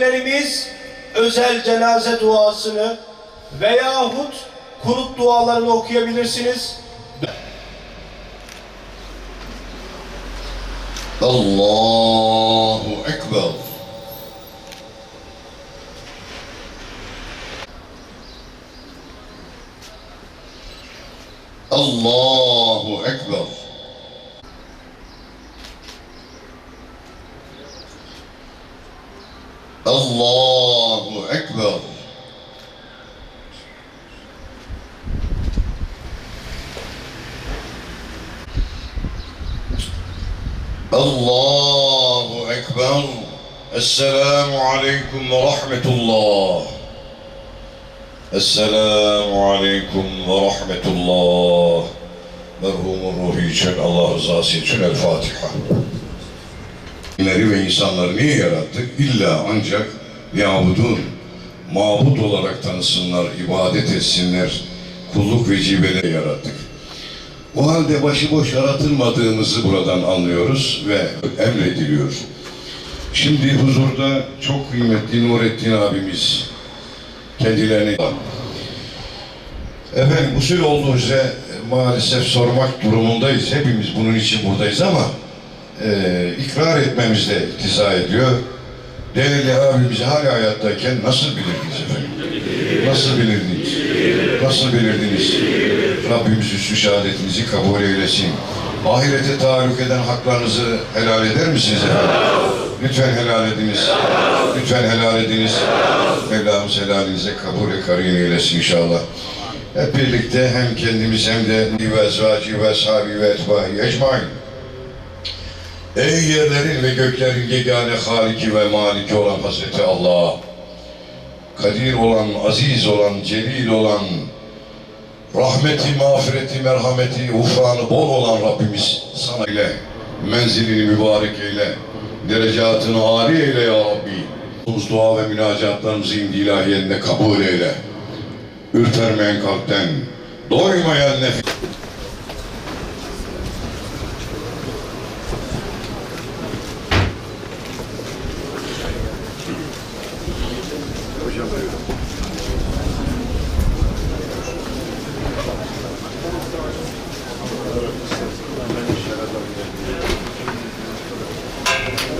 Lerimiz özel cenaze duasını veyahut kunut dualarını okuyabilirsiniz. Allahu Ekber. Allahu Ekber. Allahu Ekber. Allahu Ekber. Esselamu Aleyküm ve Rahmetullah. Esselamu Aleyküm ve Rahmetullah. Merhumun ruhu için, Allah rızası İnsanları ve insanları niye yarattık? İlla ancak yabudun, mabut olarak tanısınlar, ibadet etsinler, kulluk vecibeleri yarattık. O halde başıboş yaratılmadığımızı buradan anlıyoruz ve emrediliyor. Şimdi huzurda çok kıymetli Nurettin abimiz kendilerini Efendim usul olduğunca maalesef sormak durumundayız. Hepimiz bunun için buradayız ama e, ikrar etmemizde iktiza ediyor. Değerli abimizi hala hayattayken nasıl bilirdiniz efendim? Nasıl bilirdiniz? Nasıl bilirdiniz? Rabbimiz üstü şehadetinizi kabul eylesin. Ahirete taalluk eden haklarınızı helal eder misiniz efendim? Lütfen helal ediniz. Lütfen helal ediniz. Mevlamız helalinize kabul ve eylesin inşallah. Hep birlikte hem kendimiz hem de ve ezvacı ve sahibi ve etbahi ecmain. Ey yerlerin ve göklerin yegane haliki ve maliki olan Hazreti Allah, kadir olan, aziz olan, celil olan, rahmeti, mağfireti, merhameti, ufranı bol olan Rabbimiz sana ile, menzilini mübarek eyle, derecatını âli eyle ya Rabbi. Dua ve münacatlarımızı indi ilahiyende kabul eyle. Ürpermeyen kalpten, doymayan nefis.